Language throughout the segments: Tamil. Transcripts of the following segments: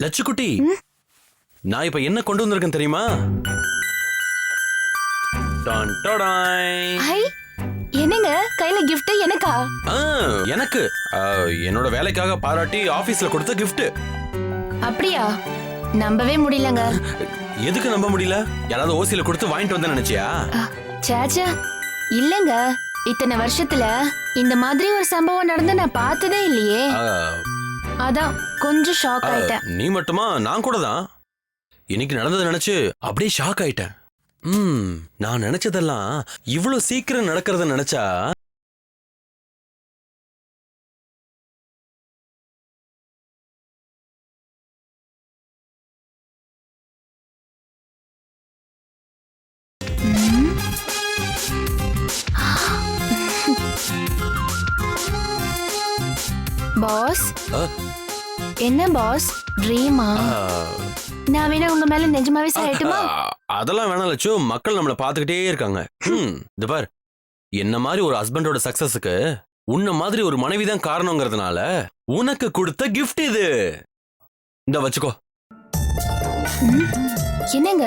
லட்சுக்குட்டி? நான் இப்ப என்ன கொண்டு வந்திருக்கேன் தெரியுமா? டான் டடாய். ஹை என்னங்க? கையில gift எனக்கா? ஆ, எனக்கு. ஆ, என்னோட வேலைக்காக பாராட்டி ஆபீஸ்ல கொடுத்த gift. அப்படியா? நம்பவே முடியலங்க. எதுக்கு நம்ப முடியல? யாராவது ஓசியில கொடுத்து வாங்கிட்டு வந்தேன் நினைச்சியா? சேச்சா இல்லங்க. இத்தனை வருஷத்துல இந்த மாதிரி ஒரு சம்பவம் நடந்து நான் பார்த்ததே இல்லையே. ஆ, அதான் கொஞ்சம் ஷாக் ஆயிட்டேன். நீ மட்டுமா? நான் கூட தான். இன்னைக்கு நடந்ததை நினைச்சு அப்படியே ஷாக் ஆயிட்டேன். ம் நான் நினைச்சதெல்லாம் இவ்வளவு சீக்கிரம் நடக்கிறத நினைச்சா. பாஸ் என்ன பாஸ் ட்ரீமா நான் வேணா உங்க மேல நிஜமாவே சாயட்டுமா? அதெல்லாம் வேணாம் லட்சு மக்கள் நம்மள பாத்துக்கிட்டே இருக்காங்க. இது பார். என்ன மாதிரி ஒரு ஹஸ்பண்டோட சக்சஸுக்கு உன்ன மாதிரி ஒரு மனைவி தான் காரணங்கிறதுனால உனக்கு கொடுத்த gift இது. இந்த வச்சுக்கோ. என்னங்க?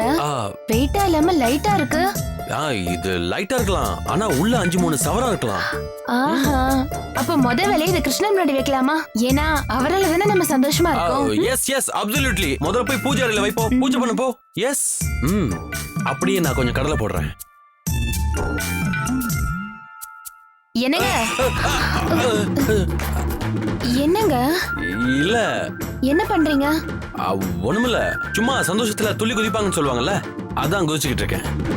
வெயிட்டா இல்லாம லைட்டா இருக்கு? இது லைட்டா இருக்கலாம். ஆனா உள்ள அஞ்சு மூணு சவரா இருக்கலாம். ஆஹா. அப்ப முத வேலையை இதை கிருஷ்ணன் முன்னாடி வைக்கலாமா? ஏன்னா அவரால தானே நம்ம சந்தோஷமா இருக்கோம். எஸ் எஸ் அப்சல்யூட்லி முதல்ல போய் பூஜை அறையில வைப்போ பூஜை பண்ண போ. எஸ் ம். அப்படியே நான் கொஞ்சம் கடலை போடுறேன். என்னங்க? என்னங்க? இல்ல. என்ன பண்றீங்க? ஒண்ணுமில்ல. சும்மா சந்தோஷத்துல துள்ளி குதிப்பாங்கன்னு சொல்லுவாங்கல்ல? அதான் குதிச்சுக்கிட்டு இருக்கேன்.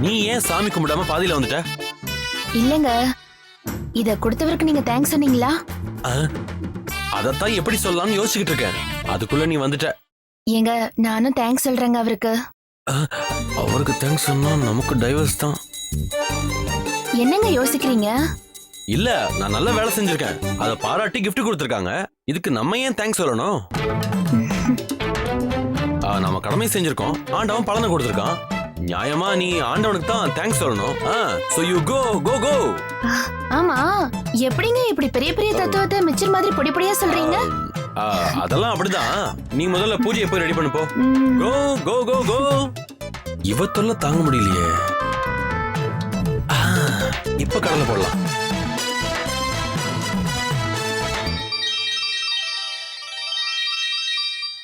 நீ ஏன் சாமி கும்பிடாம பாதியில வந்துட்ட? இல்லங்க. இத கொடுத்தவருக்கு நீங்க தேங்க்ஸ் சொன்னீங்களா? அதத்தான் எப்படி சொல்லலாம்னு யோசிச்சுக்கிட்டு இருக்கேன். அதுக்குள்ள நீ வந்துட்ட. ஏங்க நானும் தேங்க்ஸ் சொல்றேங்க அவருக்கு. அவருக்கு தேங்க்ஸ் சொன்னா நமக்கு டைவர்ஸ் தான். என்னங்க யோசிக்கிறீங்க? இல்ல நான் நல்ல வேலை செஞ்சிருக்கேன். அத பாராட்டி gift கொடுத்திருக்காங்க. இதுக்கு நம்ம ஏன் தேங்க்ஸ் சொல்லணும்? நம்ம கடமை செஞ்சிருக்கோம். ஆண்டவன் பலனை கொடுத்திருக்கான். நியாயமா நீ ஆண்டவனுக்கு தான் தேங்க்ஸ் சொல்லணும். சோ யூ கோ கோ கோ ஆமா. எப்படிங்க இப்படி பெரிய பெரிய தத்துவத்தை மிச்சர் மாதிரி பொடி பொடியா சொல்றீங்க? அதெல்லாம் அப்படிதான். நீ முதல்ல பூஜையை போய் ரெடி பண்ணு போ. கோ கோ கோ கோ இவ தொல்லை தாங்க முடியலையே. இப்ப கடலை போடலாம்.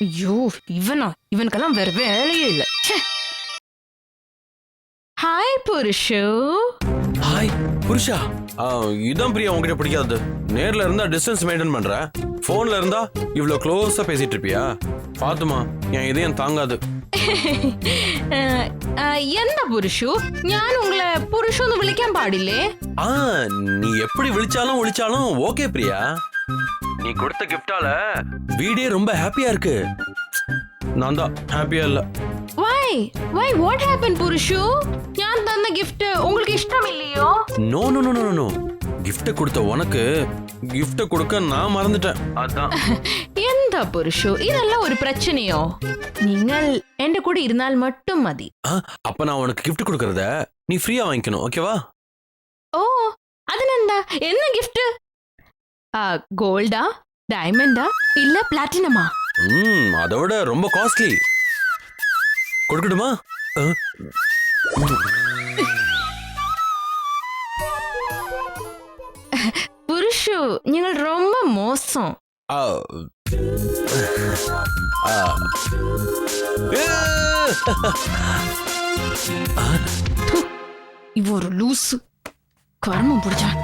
ஐயோ இவனா? இவனுக்கெல்லாம் வேற வேலையே இல்ல. ஹாய் புருஷு ஹாய் புருஷா ஆ, இதான் பிரியா உன்கிட்ட பிடிக்காது நேர்ல இருந்தா டிஸ்டன்ஸ் மெயின்டைன் பண்ற போன்ல இருந்தா இவ்ளோ க்ளோஸா பேசிட்டு இருப்பியா பாத்துமா என் இதயம் தாங்காது ഏഹ്, ആ, എന്താ പുരുഷു ഞാൻ ഉങ്ങളെ പുരുഷു എന്ന് വിളിക്കാൻ പാടില്ലേ ஆ நீ எப்படி விழிச்சாலும் ஒழிச்சாலும் ஓகே பிரியா நீ கொடுத்த கிஃப்டால வீடே ரொம்ப ஹாப்பியா இருக்கு நான் தான் ஹாப்பியா இல்ல why why what happen Purushu தந்த கிஃப்ட் உங்களுக்கு இஷ்டம் இல்லையோ? No no no no no gift கொடுத்த உனக்கு கிஃப்ட் கொடுக்க நான் மறந்துட்டேன். அதான். எந்த புருஷோ? இதெல்லாம் ஒரு பிரச்சனையோ? நீங்கள் என் கூட இருந்தால் மட்டும் மதி. அப்ப நான் உனக்கு கிஃப்ட் கொடுக்கறத நீ ஃப்ரீயா வாங்கிக்கணும் ஓகேவா ஓ அது நந்தா. என்ன கிஃப்ட் கோல்டா டைமண்டா இல்ல பிளாட்டினமா ம் அதோட ரொம்ப காஸ்ட்லி கொடுக்கட்டுமா? நீங்கள் ரொம்ப மோசம். இவ ஒரு லூசு. கர்மம் பிடிச்சான்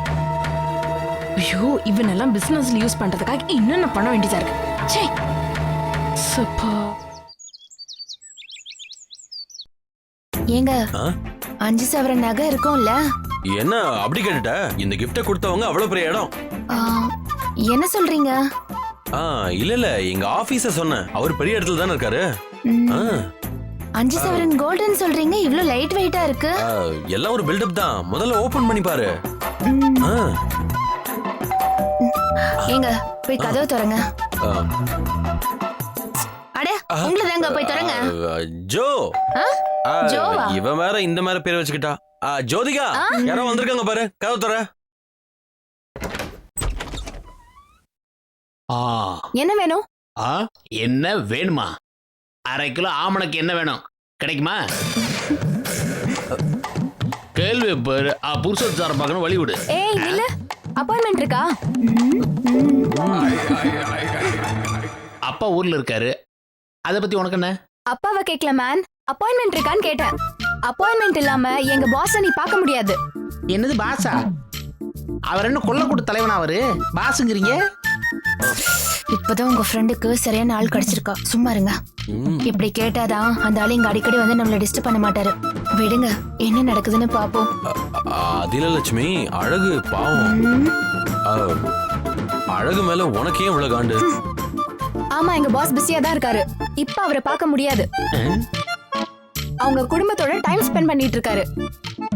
ஐயோ இவன் எல்லாம் பிசினஸ்ல யூஸ் பண்றதுக்காக என்னென்ன பண்ண வேண்டியதா இருக்கு. சே சப்பா. ஏங்க அஞ்சு சவரன் நகை இருக்கும்ல? என்ன அப்படி கேட்டுட்ட? இந்த கிஃப்ட கொடுத்தவங்க அவ்வளவு பெரிய இடம். என்ன சொல்றீங்க? ஆ இல்ல இல்ல. எங்க ஆபீஸ சொன்னேன். அவர் பெரிய இடத்துல தானே இருக்காரு. ஆ, அஞ்சு சவரன் கோல்டன் சொல்றீங்க? இவ்ளோ லைட் வெயிட்டா இருக்கு? ஆ, எல்லாம் ஒரு பில்டப் தான். முதல்ல ஓபன் பண்ணி பாரு. ம், ஆ, ஏங்க போய் கதவை திறங்க. ஆ, அட உங்களை தாங்க போய் திறங்க. ஆ, ஜோ. ஆ? ஆ, ஜோவா? இவன் வேற இந்த மாதிரி பேர் வச்சுக்கிட்டா. ஆ, ஜோதிகா யாரோ வந்திருக்காங்க பாரு. கதவு தர என்ன வேணும்? ஆ என்ன வேணுமா? அரை கிலோ ஆமணக்கு என்ன வேணும்? கிடைக்குமா? கேள்வி பாரு. ஆ புருஷோத்தார பார்க்கணும் வழி விடு ஏய் நில்லு. அப்பாயின்மெண்ட் இருக்கா? அப்பா ஊர்ல இருக்காரு. அதை பத்தி உனக்கு என்ன? அப்பாவை கேட்கல மேன் அப்பாயின்மெண்ட் இருக்கான்னு கேட்டேன். அப்பாயின்மெண்ட் இல்லாம எங்க பாஸ நீ பார்க்க முடியாது. என்னது பாசா அவர் என்ன கொல்லக்கூட தலைவனா அவரு? பாசுங்கிறீங்க இப்பதான் உங்க ஃப்ரெண்டுக்கு சரியான ஆள் கிடைச்சிருக்கா. சும்மா இருங்க. இப்படி கேட்டாதான் அந்த ஆள் இங்க அடிக்கடி வந்து நம்மள டிஸ்டர்ப் பண்ண மாட்டாரு. விடுங்க என்ன நடக்குதுன்னு பாப்போம். அ, அது இல்ல லட்சுமி அழகு பாவம். அழகு மேல உனக்கே இவ்வளவு காண்டு? ஆமா எங்க பாஸ் பிஸியா தான் இருக்காரு. இப்ப அவரை பார்க்க முடியாது. அவங்க குடும்பத்தோட டைம் ஸ்பெண்ட் பண்ணிட்டு இருக்காரு.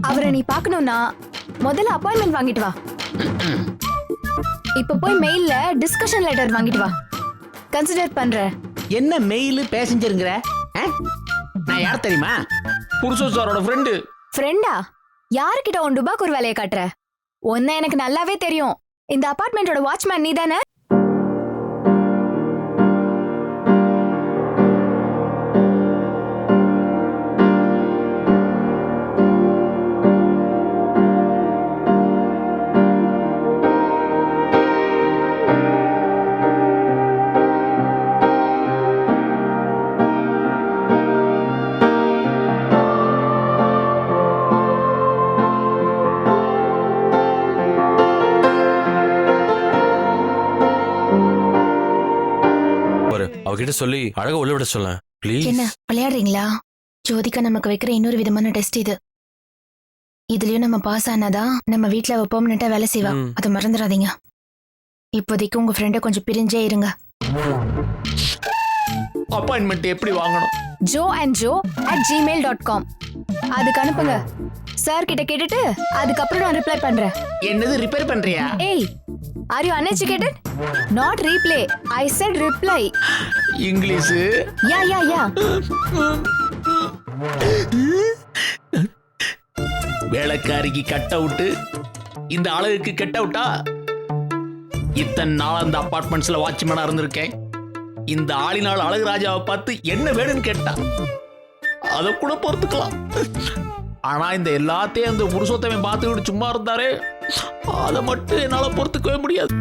அவரை நீ பார்க்கணும்னா முதல்ல அப்பாயின்மெண்ட் வாங்கிட்டு வா. இப்ப போய் மெயில்ல டிஸ்கஷன் லெட்டர் வாங்கிட்டு வா. கன்சிடர் பண்றேன் என்ன மெயில் பேசஞ்சருங்கிற நான் யார் தெரியுமா? புருஷோத்தாரோட ஃப்ரெண்டு ஃப்ரெண்டா யாருக்கிட்ட ஒன் ரூபாய்க்கு ஒரு வேலையை காட்டுற? ஒன்ன எனக்கு நல்லாவே தெரியும். இந்த அபார்ட்மெண்டோட வாட்ச்மேன் நீ தானே அவகிட்ட சொல்லி அழக உள்ள விட சொல்ல ப்ளீஸ் என்ன விளையாடுறீங்களா? ஜோதிகா நமக்கு வைக்கிற இன்னொரு விதமான டெஸ்ட் இது. இதுலயும் நம்ம பாஸ் ஆனாதான் நம்ம வீட்ல அவ பெர்மனண்டா வேலை செய்வா. ம். அதை மறந்துடாதீங்க. இப்போதைக்கு உங்க ஃப்ரெண்டை கொஞ்சம் பிரிஞ்சே இருங்க. அப்பாயின்மெண்ட் எப்படி வாங்கணும்? Jo and Jo at Gmail dot com அதுக்கு அனுப்புங்க. சார் கிட்ட கேட்டுட்டு அதுக்கப்புறம் நான் ரிப்ளை பண்றேன். என்னது ரிப்பேர் பண்றியா? ஏய் are you uneducated not replay I said reply English? Yeah yeah yeah. வேலைக்காரிக்கு cut out இந்த அழகுக்கு கட் அவுட்டா இத்தனை நாள் அந்த அபார்ட்மெண்ட்ஸ்ல வாட்ச்மேனா இருந்திருக்கேன். இந்த ஆளினால் அழகு ராஜாவை பார்த்து என்ன வேணும்னு கேட்டா? அதை கூட பொறுத்துக்கலாம். ஆனா இந்த எல்லாத்தையும் அந்த புருஷோத்தவன் பார்த்துக்கிட்டு சும்மா இருந்தாரே அதை மட்டும் என்னால பொறுத்துக்கவே முடியாது.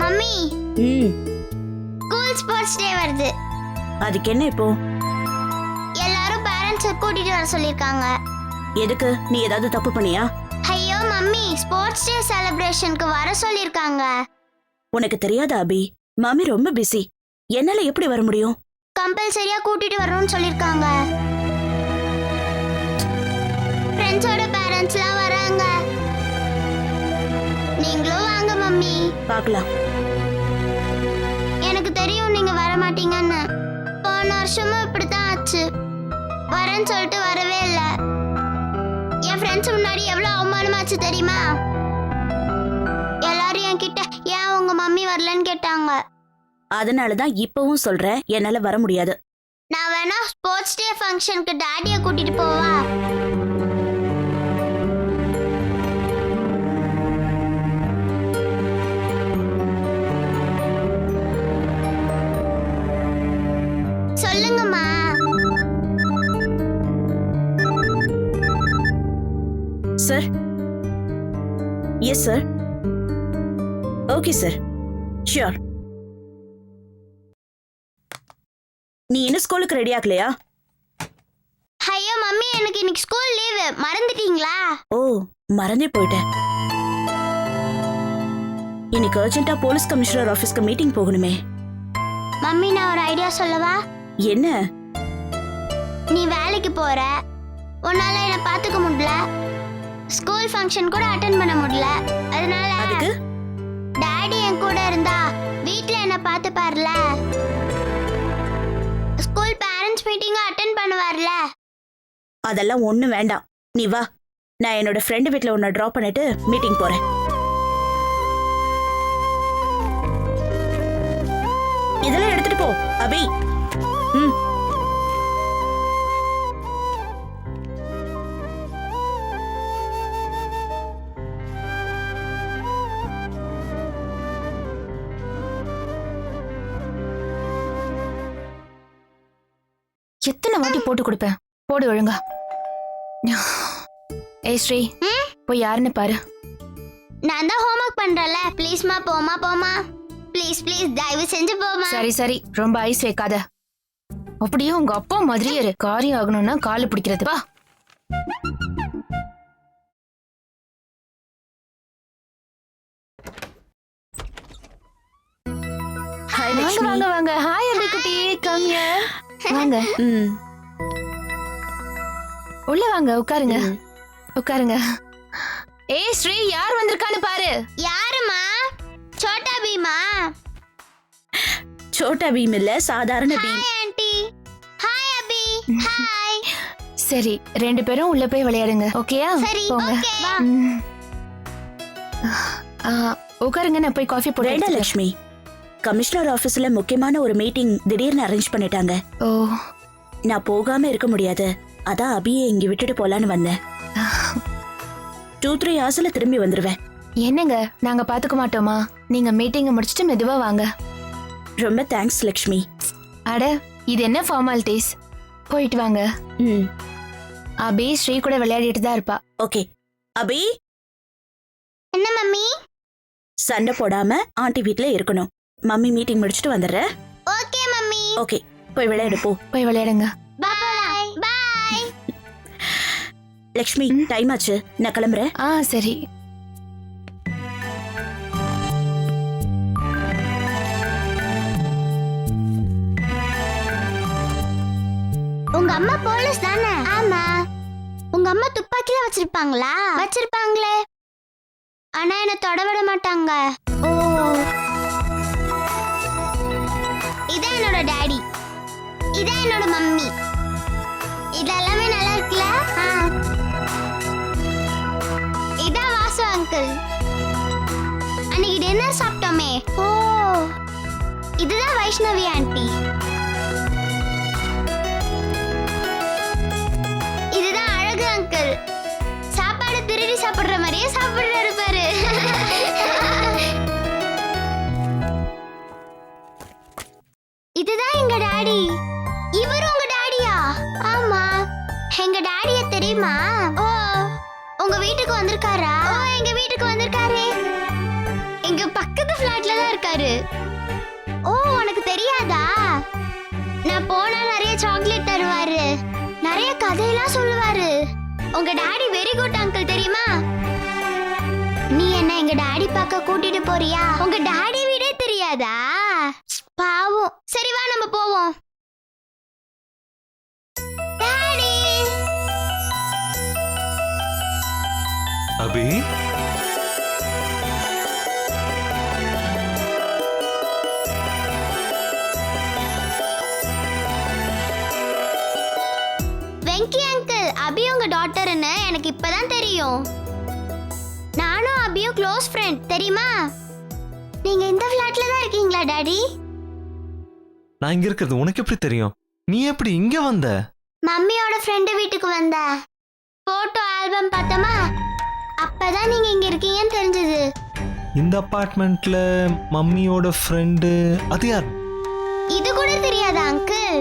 மம்மி. ஸ்கூல் ஸ்போர்ட்ஸ் டே வருது. அதுக்கு என்ன இப்போ? எல்லாரும் பேரண்ட்ஸை கூட்டிட்டு வர சொல்லிருக்காங்க. எதுக்கு? நீ ஏதாவது தப்பு பண்ணியா? ஸ்போர்ட்ஸ் டே செலிப்ரேஷனுக்கு வர சொல்லிருக்காங்க. உனக்கு தெரியாதா அபி? மாமி ரொம்ப பிஸி என்னால எப்படி வர முடியும்? கம்பல்சரியா கூட்டிட்டு வரணும்னு சொல்லிருக்காங்க. ஃப்ரெண்ட்ஸோட பேரண்ட்ஸ்லாம் வராங்க. நீங்களும் வாங்க மம்மி. பார்க்கலாம். எனக்கு தெரியும் நீங்க வர மாட்டீங்கன்னு போன வருஷமும் இப்படித்தான் ஆச்சு. வரேன்னு சொல்லிட்டு வரவே அவமானமாச்சு தெரியுமா? எல்லாரும் என்கிட்ட ஏன் உங்க மம்மி வரலன்னு கேட்டாங்க? அதனால தான் இப்பவும் சொல்றேன் என்னால வர முடியாது. நான் வேணா ஸ்போர்ட்ஸ் டே ஃபங்க்ஷனுக்கு டாடியை கூட்டிட்டு போவா? Yes sir okay sir sure நீ இன்னும் ஸ்கூலுக்கு ரெடி ஆகலையா? ஐயோ மம்மி எனக்கு இன்னைக்கு ஸ்கூல் லீவு மறந்துட்டீங்களா? ஓ மறந்தே போயிட்டேன். இன்னைக்கு அர்ஜென்ட்டா போலீஸ் கமிஷனர் ஆபீஸ்க்கு மீட்டிங் போகணுமே. மம்மி நான் ஒரு ஐடியா சொல்லவா? என்ன? நீ வேலைக்கு போற. உன்னால என்ன பாத்துக்க முடியல. ஸ்கூல் ஃபங்க்ஷன் கூட அட்டன் பண்ண முடியல. அதனால அதுக்கு? டாடி என் கூட இருந்தா வீட்ல என்ன பாத்துப்பார்ல ஸ்கூல் பேரண்ட்ஸ் மீட்டிங் அட்டன் பண்ணுவார்ல. அதெல்லாம் ஒண்ணும் வேண்டாம். நீ வா. நான் என்னோட ஃப்ரெண்டு வீட்ல உன்னை ட்ராப் பண்ணிட்டு மீட்டிங் போறேன். இதெல்லாம் எடுத்துட்டு போ அபி. ம். எத்தனை வாட்டி போட்டு கொடுப்பேன்? போடு ஒழுங்கா. ஏய் ஸ்ரீ? போய் யாருன்னு பாரு. நான் தான் ஹோம்ஒர்க் பண்றேன்ல. ப்ளீஸ்மா போமா போமா ப்ளீஸ் ப்ளீஸ் தயவு செஞ்சு போமா சரி சரி. ரொம்ப ஐஸ் வைக்காத அப்படியே உங்க அப்பா மாதிரியே இரு. காரியம் ஆகணும்னா காலு பிடிக்கிறது. வா. வாங்க வாங்க வாங்க. ஹாய் அபி குட்டி கம் ஹியர் வாங்க. ம். உள்ள வாங்க உட்காருங்க. உட்காருங்க. ஏய் ஸ்ரீ யார் வந்திருக்கான்னு பாரு. யாருமா சோட்டா பீமா. சோட்டா பீம் இல்ல சாதாரண Bheem. Hi aunty. Hi Abhi. Hi சரி ரெண்டு பேரும் உள்ள போய் விளையாடுங்க ஓகேயா? சரி போங்க. ஓகே. வா ம். ஆ, உட்காருங்க நான் போய் காஃபி போட்டு லக்ஷ்மி. கமிஷனர் ஆபீஸ்ல முக்கியமான ஒரு மீட்டிங் திடீர்னு அரேஞ்ச் பண்ணிட்டாங்க. ஓ. நான் போகாம இருக்க முடியாது. அதான் அபியை இங்க விட்டுட்டு போலான்னு வந்தேன். டூ த்ரீ ஹவர்ஸ்ல திரும்பி வந்துருவேன். என்னங்க? நாங்க பாத்துக்க மாட்டோமா? நீங்க மீட்டிங்க முடிச்சிட்டு மெதுவா வாங்க. ரொம்ப தேங்க்ஸ் லக்ஷ்மி. அட இது என்ன ஃபார்மாலிட்டிஸ் போயிட்டு வாங்க. ம். அபி ஸ்ரீ கூட விளையாடிட்டு தான் இருப்பா. ஓகே அபி? என்ன மம்மி? சண்டை போடாம ஆண்டி வீட்ல இருக்கணும். மம்மி மீட்டிங் முடிச்சுட்டு வந்துடுறேன் ஓகே மம்மி. ஓகே போய் விளையாடு போ. போய் விளையாடுங்க. பாய். பாய். லக்ஷ்மி டைம் ஆச்சு. நான் கிளம்புறேன். ஆ சரி. உங்க அம்மா போலீஸ் தானே? ஆமா. உங்க அம்மா துப்பாக்கில வச்சிருப்பாங்களா? வச்சிருப்பாங்களே. ஆனா என்ன தொட விட மாட்டாங்க. ஓ. டாடி இதான் என்னோட மம்மி. இது எல்லாமே நல்லா இருக்குல்ல? இதான் வாசு அங்கிள் அன்னைக்கு டின்னர் சாப்பிட்டோமே. ஓ. இதுதான் வைஷ்ணவி ஆண்டி இதுதான் அழகு அங்கிள் சாப்பாடு திருடி சாப்பிடுற மாதிரியே சாப்பிடுறாரு பாரு. தெரியாதா? நான் போனா நிறைய சாக்லேட் தருவாரு. நிறைய கதையெல்லாம் சொல்லுவாரு. உங்க டாடி வெரி குட் அங்கிள் தெரியுமா? நீ என்ன எங்க டாடி பார்க்க கூட்டிட்டு போறியா? உங்க டாடி வீடே தெரியாதா? பாவம். சரி வா நம்ம போவோம். டாடி! அபி? அபி உங்க டாட்டர்னு எனக்கு இப்பதான் தெரியும். நானும் அபியும் க்ளோஸ் ஃப்ரெண்ட் தெரியுமா? நீங்க இந்த ஃபிளாட்ல தான் இருக்கீங்களா டாடி நான் இங்க இருக்கிறது உனக்கு எப்படி தெரியும்? நீ எப்படி இங்க வந்த? மம்மியோட ஃப்ரெண்டு வீட்டுக்கு வந்த. போட்டோ ஆல்பம் பார்த்தோமா? அப்பதான் நீங்க இங்க இருக்கீங்கன்னு தெரிஞ்சது. இந்த அபார்ட்மெண்ட்ல மம்மியோட ஃப்ரெண்டு அது யார்? இது கூட தெரியாதா அங்கிள்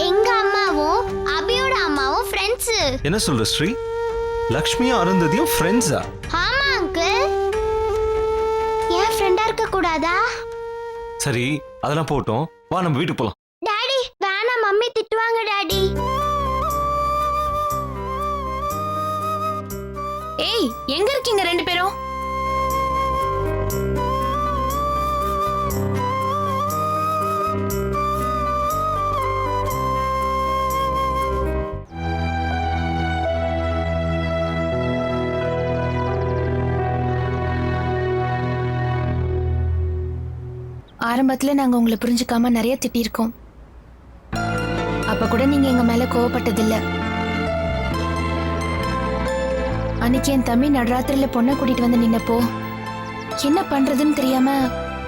எங்க அம்மாவும் அபியோட அம்மாவும் ஃப்ரெண்ட்ஸ் என்ன சொல்ற ஸ்ரீ? லக்ஷ்மியும் அருந்ததியும் ஃப்ரெண்ட்ஸா ஆமா அங்கிள் ஏன் ஃப்ரெண்டா இருக்க கூடாதா? சரி அதெல்லாம் போட்டோம் வா நம்ம வீட்டுக்கு போலாம். டாடி வேணாம் மம்மி திட்டுவாங்க டாடி ஏய் எங்க இருக்கீங்க ரெண்டு பேரும்? ஆரம்பத்துல நாங்க உங்களை புரிஞ்சுக்காம நிறைய திட்டிருக்கோம் அப்ப கூட நீங்க எங்க மேல கோவப்பட்டதில்ல. அன்னைக்கு என் தம்பி நடராத்திரில பொண்ணை கூட்டிட்டு வந்து நின்னப்போ என்ன பண்றதுன்னு தெரியாம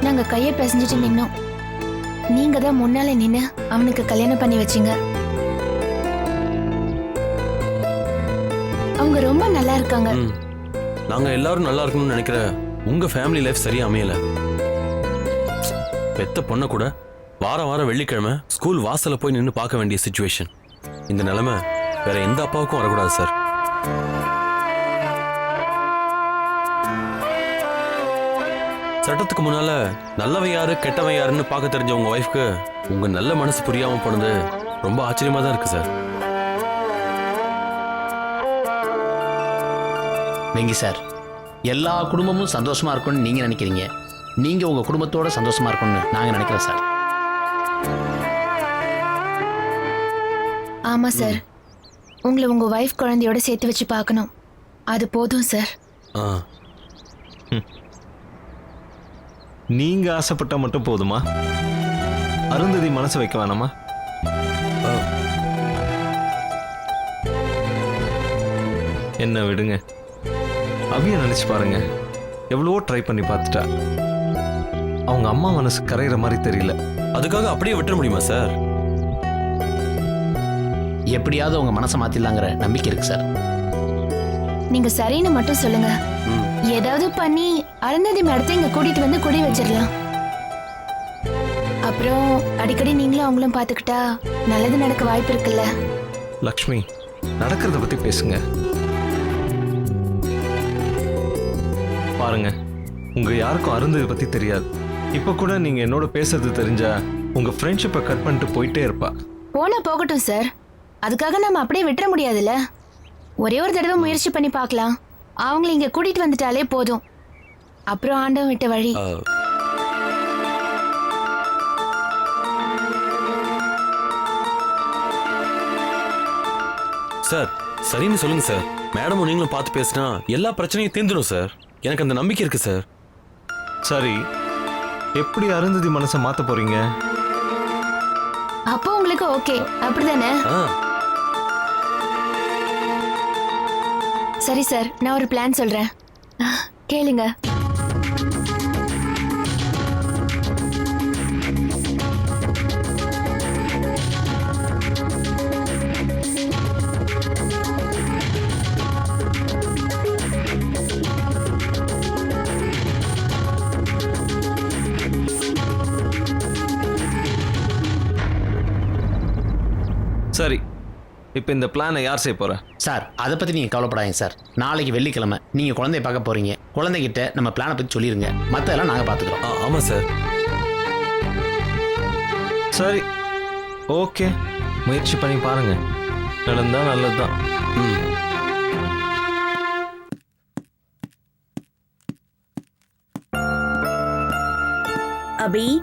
நாங்க கைய பிசைஞ்சிட்டு நின்னோம். நீங்க தான் முன்னால நின்னு அவனுக்கு கல்யாணம் பண்ணி வச்சீங்க. அவங்க ரொம்ப நல்லா இருக்காங்க. நாங்க எல்லாரும் நல்லா இருக்கணும்னு நினைக்கிற உங்க ஃபேமிலி லைஃப் சரியா அமையல. பெத்த பொண்ணை கூட வாரம் வாரம் வெள்ளிக்கிழமை ஸ்கூல் வாசலில் போய் நின்று பார்க்க வேண்டிய சுச்சுவேஷன் இந்த நிலைமை வேற எந்த அப்பாவுக்கும் வரக்கூடாது சார் சட்டத்துக்கு முன்னால நல்லவன் யாரு கெட்டவன் யாருன்னு பார்க்க தெரிஞ்ச உங்க ஒய்ஃப்க்கு உங்க நல்ல மனசு புரியாம போனது ரொம்ப ஆச்சரியமா தான் இருக்கு சார் வெங்கி சார் எல்லா குடும்பமும் சந்தோஷமா இருக்கும்னு நீங்க நினைக்கிறீங்க. நீங்க உங்க குடும்பத்தோட சந்தோஷமா இருக்கணும்னு நாங்க நினைக்கிறோம் சார். ஆமா சார். உங்களை உங்க ஒய்ஃப் குழந்தையோட சேர்த்து வச்சு பார்க்கணும். அது போதும் சார். ஆ. நீங்க ஆசைப்பட்டா மட்டும் போதுமா? அருந்ததி மனசு வைக்க வேணாமா? என்ன விடுங்க. அவிய நினைச்சு பாருங்க. எவ்வளவோ ட்ரை பண்ணி பார்த்துட்டா. அவங்க அம்மா மனசு கரையிற மாதிரி தெரியல. அதுக்காக அப்படியே விட்டுற முடியுமா சார்? எப்படியாவது உங்க மனசை மாத்திடலாங்கிற நம்பிக்கை இருக்கு சார். நீங்க சரின்னு மட்டும் சொல்லுங்க. ம். ஏதாவது பண்ணி அருந்ததி மேடத்தை இங்க கூட்டிட்டு வந்து குடி வச்சிடலாம். அப்புறம் அடிக்கடி நீங்களும் அவங்களும் பாத்துக்கிட்டா நல்லது நடக்க வாய்ப்பு இருக்குல்ல? லக்ஷ்மி நடக்கிறத பத்தி பேசுங்க. பாருங்க உங்க யாருக்கும் அருந்ததி பத்தி தெரியாது. இப்ப கூட நீங்க என்னோட பேசுறது தெரிஞ்சா உங்க ஃப்ரெண்ட்ஷிப்பை கட் பண்ணிட்டு போயிட்டே இருப்பா. போனா போகட்டும் சார் அதுக்காக நம்ம அப்படியே விட்டுற முடியாதுல்ல? ஒரே ஒரு தடவை முயற்சி பண்ணி பார்க்கலாம். அவங்கள இங்க கூட்டிட்டு வந்துட்டாலே போதும். அப்புறம் ஆண்டவன் விட்ட வழி. சார் சரின்னு சொல்லுங்க சார் மேடமும் நீங்களும் பார்த்து பேசினா எல்லா பிரச்சனையும் தீர்ந்துடும் சார் எனக்கு அந்த நம்பிக்கை இருக்கு சார் சரி. எப்படி அருந்ததி மனசை மாத்த போறீங்க? அப்போ உங்களுக்கு ஓகே. அப்படிதானே? சரி சார். நான் ஒரு பிளான் சொல்றேன். கேளுங்க. இப்போ இந்த பிளானை யார் செய்ய போற? சார் அதை பத்தி நீங்க கவலைப்படாதீங்க சார். நாளைக்கு வெள்ளிக்கிழமை. நீங்க குழந்தைய பார்க்க போறீங்க. குழந்தைகிட்ட நம்ம பிளானை பத்தி சொல்லிருங்க. மத்ததெல்லாம் நாங்க பாத்துக்கிறோம் ஆ, ஆமா சார். சரி. ஓகே. முயற்சி பண்ணி பாருங்க. நடந்தா நல்லதுதான். ம். அபி?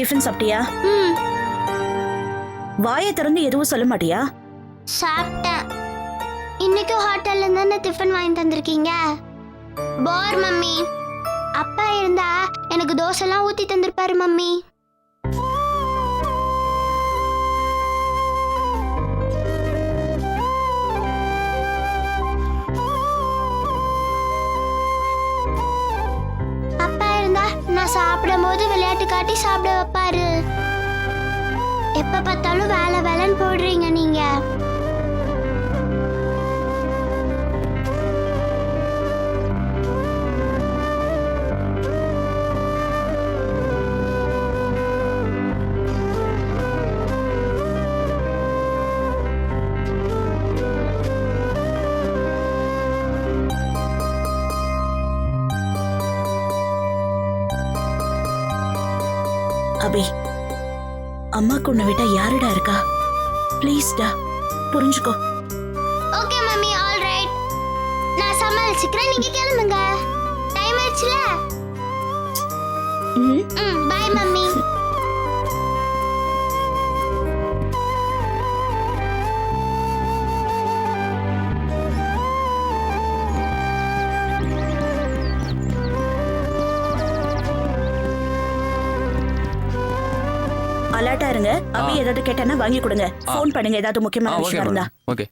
டிஃபன் சாப்பிட்டியா? ம். வாயை திறந்து எதுவும் சொல்ல மாட்டியா? சாப்பிட்டேன். இன்னைக்கு ஹோட்டல்ல தானே டிஃபன் வாங்கி தந்திருக்கீங்க? Bore mummy. அப்பா இருந்தா எனக்கு தோசைலாம் ஊத்தி தந்திருப்பாரு மம்மி. அப்பா இருந்தா நான் சாப்பிடும் போது விளையாட்டு காட்டி சாப்பிட வைப்பாரு. எப்ப பார்த்தாலும் வேலை வேலைன்னு போடுறீங்க நீங்க. அபி அம்மாக்கு உன்னை விட்டா யாருடா இருக்கா? ப்ளீஸ்டா புரிஞ்சுக்கோ. ஓகே மம்மி ஆல் ரைட் நான் சமாளிச்சுக்கிறேன். நீங்க கிளம்புங்க. டைம் ஆயிடுச்சுல ம் ம் பை மம்மி அலர்ட்டா இருங்க. அபி ஏதாவது கேட்டானா வாங்கி கொடுங்க. ஃபோன் பண்ணுங்க. ஏதாவது முக்கியமான விஷயம் இருந்தா. ஓகே.